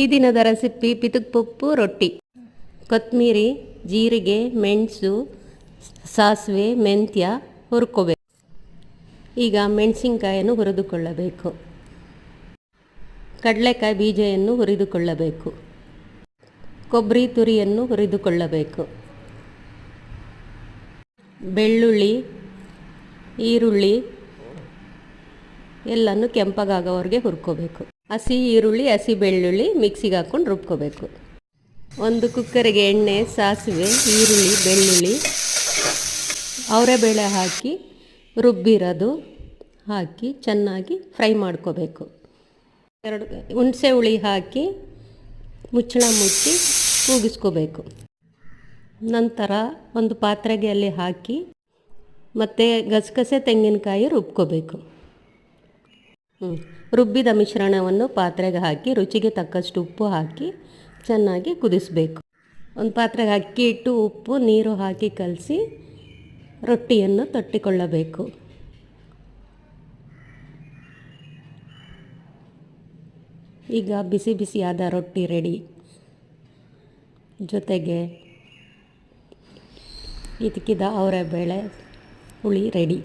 ಈ ದಿನದ ರೆಸಿಪಿ ಪಿತುಕ್ ಪುಪ್ಪು ರೊಟ್ಟಿ. ಕೊತ್ತಂಬರಿ ಜೀರಿಗೆ, ಮೆಣಸು, ಸಾಸಿವೆ, ಮೆಂತ್ಯ ಹುರ್ಕೋಬೇಕು. ಈಗ ಮೆಣಸಿನ್ಕಾಯನ್ನು ಹುರಿದುಕೊಳ್ಳಬೇಕು. ಕಡಲೆಕಾಯಿ ಬೀಜವನ್ನು ಹುರಿದುಕೊಳ್ಳಬೇಕು. ಕೊಬ್ಬರಿ ತುರಿಯನ್ನು ಹುರಿದುಕೊಳ್ಳಬೇಕು. ಬೆಳ್ಳುಳ್ಳಿ, ಈರುಳ್ಳಿ ಎಲ್ಲನೂ ಕೆಂಪಗಾಗೋವರೆಗೆ ಹುರ್ಕೋಬೇಕು. ಹಸಿ ಈರುಳ್ಳಿ, ಹಸಿ ಬೆಳ್ಳುಳ್ಳಿ ಮಿಕ್ಸಿಗೆ ಹಾಕ್ಕೊಂಡು ರುಬ್ಕೋಬೇಕು. ಒಂದು ಕುಕ್ಕರಿಗೆ ಎಣ್ಣೆ, ಸಾಸಿವೆ, ಈರುಳ್ಳಿ, ಬೆಳ್ಳುಳ್ಳಿ, ಅವರೆಬೇಳೆ ಹಾಕಿ, ರುಬ್ಬಿರೋದು ಹಾಕಿ ಚೆನ್ನಾಗಿ ಫ್ರೈ ಮಾಡ್ಕೋಬೇಕು. ಎರಡು ಹುಣಸೆ ಹುಳಿ ಹಾಕಿ ಮುಚ್ಚಳ ಮುಚ್ಚಿ ಕೂಗಿಸ್ಕೋಬೇಕು. ನಂತರ ಒಂದು ಪಾತ್ರೆಗೆ ಅಲ್ಲಿ ಹಾಕಿ ಮತ್ತು ಗಸಗಸೆ ತೆಂಗಿನಕಾಯಿ ರುಬ್ಕೋಬೇಕು. ರುಬ್ಬಿದ ಮಿಶ್ರಣವನ್ನು ಪಾತ್ರೆಗೆ ಹಾಕಿ, ರುಚಿಗೆ ತಕ್ಕಷ್ಟು ಉಪ್ಪು ಹಾಕಿ, ಚೆನ್ನಾಗಿ ಕುದಿಸಬೇಕು. ಒಂದು ಪಾತ್ರೆಗೆ ಅಕ್ಕಿ ಇಟ್ಟು ಉಪ್ಪು, ನೀರು ಹಾಕಿ ಕಲಸಿ, ರೊಟ್ಟಿಯನ್ನು ತಟ್ಟಿಕೊಳ್ಳಬೇಕು. ಈಗ ಬಿಸಿ ಬಿಸಿಯಾದ ರೊಟ್ಟಿ ರೆಡಿ. ಜೊತೆಗೆ ಇದಕ್ಕಿದ ಅವರೆಬೇಳೆ ಹುಳಿ ರೆಡಿ.